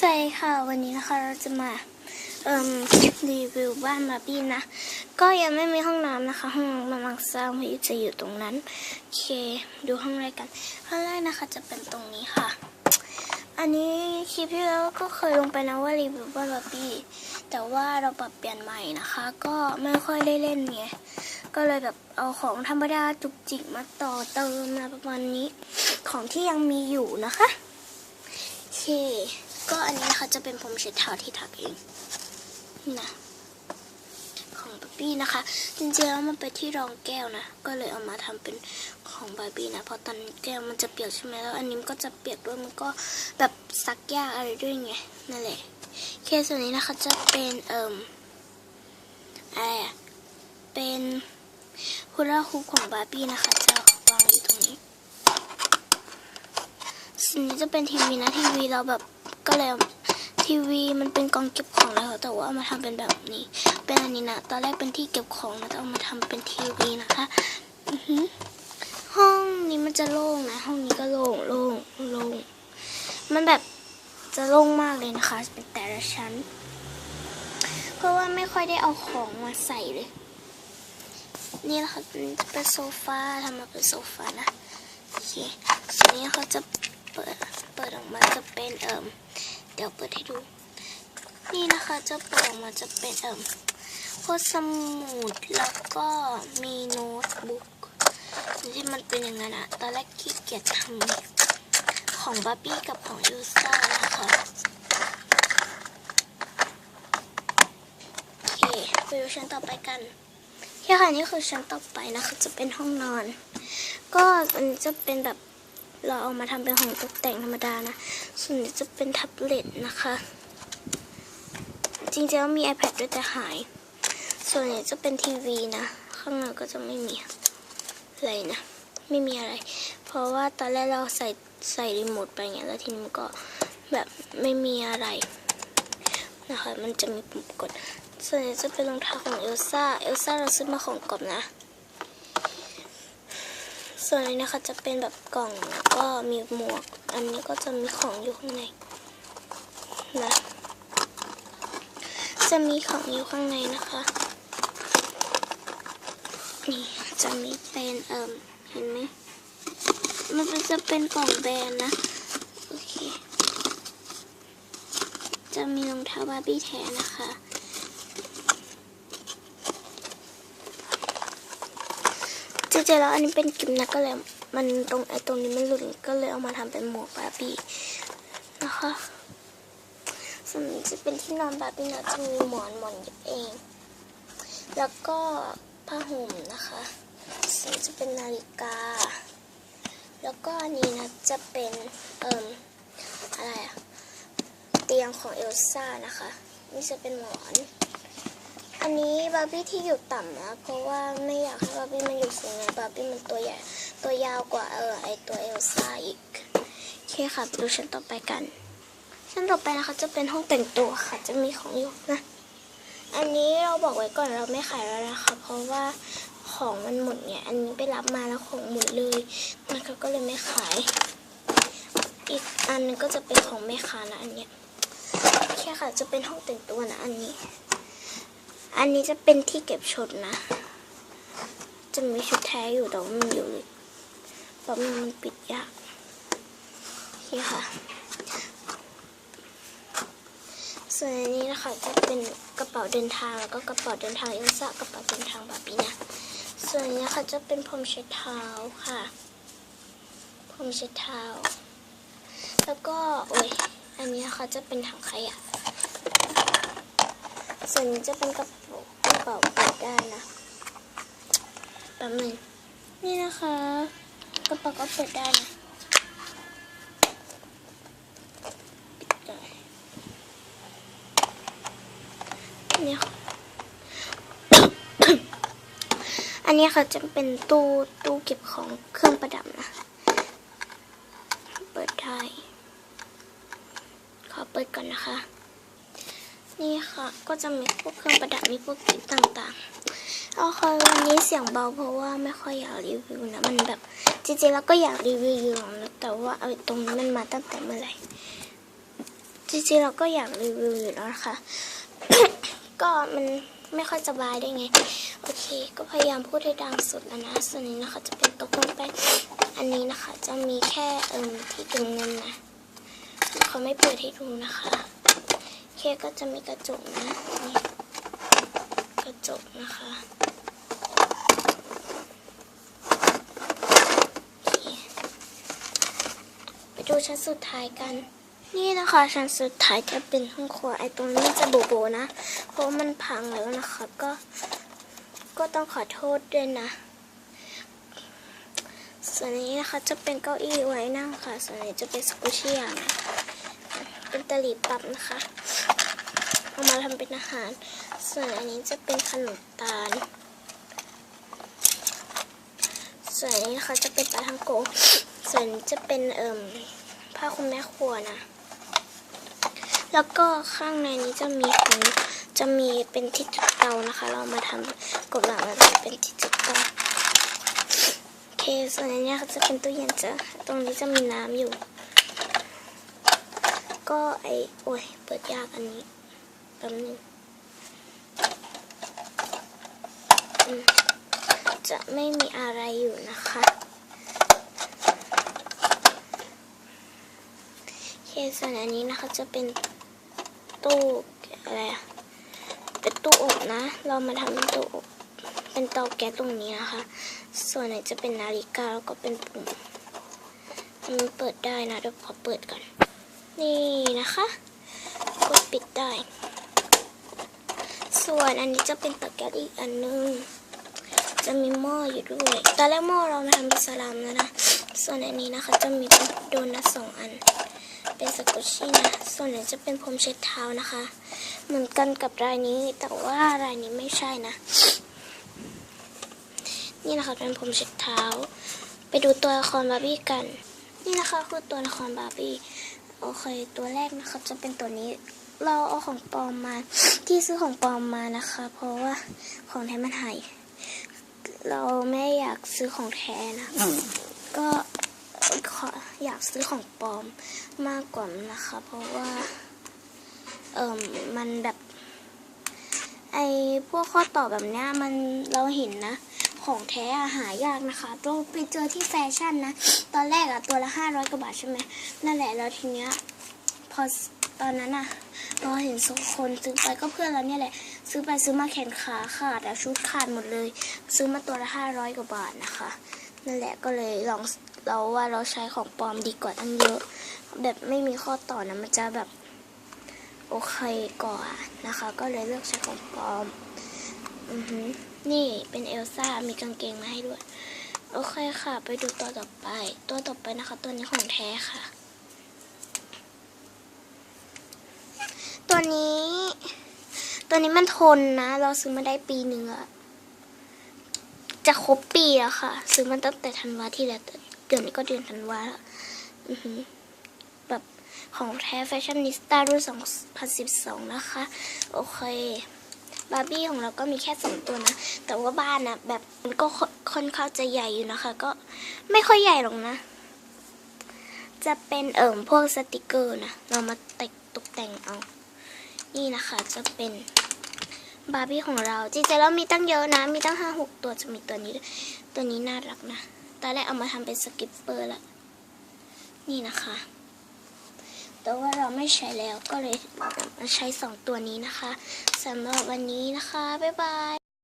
สวัสดีค่ะ วันนี้นะคะเราจะมาเอ่มรีวิวบ้านบาร์บี้นะ ก็ยังไม่มีห้องน้ำนะคะ ห้องน้ำกำลังสร้างพายุจะอยู่ตรงนั้นโอเคดูห้องแรกกันห้องแรกนะคะจะเป็นตรงนี้ค่ะ อันนี้คลิปที่แล้วก็เคยลงไปนะว่ารีวิวบ้านบาร์บี้แต่ว่าเราปรับเปลี่ยนใหม่นะคะ ก็ไม่ค่อยได้เล่นไงก็เลยแบบเอาของธรรมดาจุกจิกมาต่อเติมนะประมาณนี้ ของที่ยังมีอยู่นะคะโอเค ก็อันนี้นะคะจะเป็นผมเช็ดเท้าที่ถักเองนะของบาร์บี้นะคะ จริงๆแล้วมันเป็นที่รองแก้วนะ ก็เลยเอามาทำเป็นของบาร์บี้นะ เพราะตอนแก้วมันจะเปียกใช่ไหมแล้ว อันนี้มันก็จะเปียกด้วยมันก็แบบซักยากอะไรด้วยไงนั่นแหละเคส่วนนี้นะคะจะเป็นเอ่มอะไรอะเป็นฮูลาฮูปของบาร์บี้นะคะจะวางอยู่ตรงนี้สิ่งนี้จะเป็นทีวีนะทีวีเราแบบ ก็เลยทีวีมันเป็นกองเก็บของแล้วแต่ว่าเอามาทำเป็นแบบนี้ เป็นอันนี้นะตอนแรกเป็นที่เก็บของนะแต่เอามาทำเป็นทีวีนะคะห้องนี้มันจะโล่งนะ ห้องนี้ก็โล่งโล่งโล่งมันแบบจะโล่งมากเลยนะคะ เป็นแต่ละชั้น เพราะว่าไม่ค่อยได้เอาของมาใส่เลย นี่นะคะเป็นโซฟาทำมาเป็นโซฟานะโอเคส่วนนี้เขาจะเปิด เปิดออกมาจะเป็นเอิมเดี๋ยวเปิดให้ดู นี่นะคะจะเปิดออกมาจะเป็นเอิมพวกสมุดแล้วก็มีโน้ตบุ๊กที่มันเป็นอย่างนั้นอะตอนแรกขี้เกียจทำของบาร์บี้กับของยูซ่านะคะโอเคไปดูชั้นต่อไปกันโอเคค่ะนี่คือชั้นต่อไปนะคะจะเป็นห้องนอน ก็อันนี้จะเป็นแบบ เราเอามาทำเป็นของตกแต่งธรรมดานะ ส่วนนี้จะเป็นแท็บเล็ตนะคะ จริงๆแล้วมี iPad ด้วยแต่หาย ส่วนนี้จะเป็นทีวีนะ ข้างในก็จะไม่มีอะไรนะ ไม่มีอะไร เพราะว่าตอนแรกเราใส่ใส่รีโมทไปไงแล้วทีนี้มันก็แบบไม่มีอะไรนะคะ มันจะมีปุ่มกด ส่วนนี้จะเป็นรองเท้าของเอลซ่า เอลซ่าเราซื้อมาของกอบนะ ส่วนนี้นะคะจะเป็นแบบกล่องแล้วก็มีหมวก อันนี้ก็จะมีของอยู่ข้างในนะจะมีของอยู่ข้างในนะคะนี่จะมีเป็นเอิมเห็นไหมมันจะเป็นกล่องแบรนด์นะโอเคจะมีรองเท้าบาร์บี้แทนนะคะ จริงๆแล้วอันนี้เป็นกิมนะก็เลยมันตรงไอ้ตรงนี้มันหลุดก็เลยเอามาทำเป็นหมวกบาร์บี้นะคะส่วนจะเป็นที่นอนบาร์บี้นะจะมีหมอนหมอนเย็บเอง แล้วก็ผ้าห่มนะคะส่วนจะเป็นนาฬิกา แล้วก็อันนี้นะจะเป็นเอ่มอะไรอะเตียงของเอลซ่านะคะ นี่จะเป็นหมอน อันนี้บาร์บี้ที่อยู่ต่ำนะ เพราะว่าไม่อยากให้บาร์บี้มันอยู่สูงนะบาร์บี้มันตัวใหญ่ตัวยาวกว่าเออไอตัวเอลซ่าอีกโอเคค่ะไปดูชั้นต่อไปกัน ชั้นต่อไปนะคะจะเป็นห้องแต่งตัวค่ะ จะมีของอยู่นะ อันนี้เราบอกไว้ก่อนเราไม่ขายแล้วนะคะ เพราะว่าของมันหมดเนี่ย อันนี้ไปรับมาแล้วของหมดเลยนะคะก็เลยไม่ขาย อีกอันนึงก็จะเป็นของแม่ค้านะอันเนี้ยโอเคค่ะจะเป็นห้องแต่งตัวนะอันนี้ อันนี้จะเป็นที่เก็บชุดนะ จะมีชุดแท้อยู่แต่ว่ามันอยู่เลยเพราะมันปิดยากโอเคค่ะ ส่วนอันนี้นะคะจะเป็นกระเป๋าเดินทางแล้วก็กระเป๋าเดินทางเอลซ่ากระเป๋าเดินทางบาร์บี้นะส่วนอันนี้นะคะจะเป็นพรมเช็ดเท้าค่ะพรมเช็ดเท้า แล้วก็โอ้ยอันนี้นะคะจะเป็นถังขยะ ส่วนนี้จะเป็นกระเป๋ากระเป๋าเปิดได้นะแป๊บหนึงนี่นะคะกระเป๋าก็เปิดได้นะปิดได้นี่ค่ะอันนี้ค่ะจะเป็นตู้ตู้เก็บของเครื่องประดับนะ เปิดได้ ขอเปิดก่อนนะคะ นี่ค่ะ ก็จะมีพวกเครื่องประดับมีพวกคลิปต่างๆเอาค่ะวันนี้เสียงเบาเพราะว่าไม่ค่อยอยากรีวิวนะมันแบบจริงๆแล้วก็อยากรีวิวอยู่นะแต่ว่าเอาตรงนี้มันมาตั้งแต่เมื่อไหร่จริงๆเราก็อยากรีวิวอยู่แล้วนะคะก็มันไม่ค่อยสบายได้ไง โอเค ก็พยายามพูดให้ดังสุดแล้วนะ ส่วนนี้นะคะจะเป็นตกลงไปอันนี้นะคะ จะมีแค่เอิมที่ตรงเงินนะเขาไม่เปิดให้ดูนะคะ แค่ก็จะมีกระจกนะนี่กระจกนะคะไปดูชั้นสุดท้ายกัน นี่นะคะชั้นสุดท้ายจะเป็นห้องครัวไอตรงนี้จะโบโบนะ เพราะมันพังแล้วนะคะก็ก็ต้องขอโทษด้วยนะ ส่วนนี้นะคะจะเป็นเก้าอี้ไว้นั่งค่ะ ส่วนนี้จะเป็นสกูชี่ย่างเป็นตะหลีปั๊บนะคะ เอามาทำเป็นอาหาร ส่วนอันนี้จะเป็นขนมตาล ส่วนอันนี้นะคะจะเป็นปลาทังโก ส่วนจะเป็นเอิ่มผ้าคลุมแม่ครัวนะ แล้วก็ข้างในนี้จะมีของจะมีเป็นที่จุดเตานะคะ เรามาทำกบหลังแล้วเป็นที่จุดเตาโอเค ส่วนอันนี้เขาจะเป็นตู้เย็นจ้ะตรงนี้จะมีน้ำอยู่ ก็ไอโอ้ยเปิดยากอันนี้ แป๊บนึงจะไม่มีอะไรอยู่นะคะ เคส่วนอันนี้นะคะจะเป็นตู้อะไรอะเป็นตู้อบนะ เรามาทำเป็นตู้อบเป็นเตาแก๊สตรงนี้นะคะ ส่วนไหนจะเป็นนาฬิกาแล้วก็เป็นปุ่มมันเปิดได้นะเดี๋ยวขอเปิดก่อน นี่นะคะ กดปิดได้ ส่วนอันนี้จะเป็นเตาแก๊สอีกอันนึง จะมีหม้ออยู่ด้วยตอนแรกหม้อเราทำเป็นสลามแล้วนะ ส่วนอันนี้นะคะจะมีเป็นโดนัทสองอัน เป็นสกุชชี่นะ ส่วนไหนจะเป็นพรมเช็ดเท้านะคะ เหมือนกันกับรายนี้แต่ว่ารายนี้ไม่ใช่นะ นี่นะคะเป็นพรมเช็ดเท้า ไปดูตัวละครบาร์บี้กัน นี่นะคะคือตัวละครบาร์บี้ โอเค ตัวแรกนะคะจะเป็นตัวนี้ เราเอาของปลอมมา ที่ซื้อของปลอมมานะคะ เพราะว่าของแท้มันหายเราไม่อยากซื้อของแท้นะ ก็ขออยากซื้อของปลอมมากกว่านะคะ เพราะว่า เอ่มมันแบบ ไอพวกข้อต่อแบบเนี้ยมันเราเห็นนะ ของแท้อะหายากนะคะเราไปเจอที่แฟชั่นนะ ตอนแรกอะตัวละห้าร้อยกว่าบาทใช่ไหมนั่นแหละแล้วทีเนี้ยพอ ตอนนั้นอะเราเห็นสองคนซื้อไปก็เพื่อนเราเนี่ยแหละ ซื้อไปซื้อมาแขนขาขาดอะชุดขาดหมดเลย ซื้อมาตัวละห้าร้อยกว่าบาทนะคะ นั่นแหละก็เลยลองเราว่าเราใช้ของปลอมดีกว่าตั้งเยอะ แบบไม่มีข้อต่อนะมันจะแบบโอเคก่อนนะคะ ก็เลยเลือกใช้ของปลอมอือหือนี่เป็นเอลซ่ามีกางเกงมาให้ด้วย โอเคค่ะ ไปดูตัวต่อไป ตัวต่อไปนะคะ ตัวนี้ของแท้ค่ะ ตัวนี้ ตัวนี้มันทนนะ เราซื้อมาได้ปีหนึ่งอะจะครบปีแล้วค่ะ ซื้อมาตั้งแต่ธันวาที่แล้วเดือนนี้ก็เดือนธันวาแล้วแบบของแท้แฟชั่นนิสต้ารุ่น 2012 นะคะ โอเคบาร์บี้ของเราก็มีแค่สองตัวนะ แต่ว่าบ้านนะแบบมันก็ค่อนข้างจะใหญ่อยู่นะคะ ก็ไม่ค่อยใหญ่หรอกนะ จะเป็นเอิ่มพวกสติกเกอร์นะ เรามาแต่งตกแต่งเอา นี่นะคะจะเป็นบาร์บี้ของเราจริงๆแล้วมีตั้งเยอะนะ มีตั้งห้าหกตัวจะมีตัวนี้ด้วยตัวนี้น่ารักนะตอนแรกเอามาทำเป็นสกิปเปอร์ละนี่นะคะ แต่ว่าเราไม่ใช้แล้วก็เลยมาใช้สองตัวนี้นะคะสำหรับวันนี้นะคะ บ๊ายบาย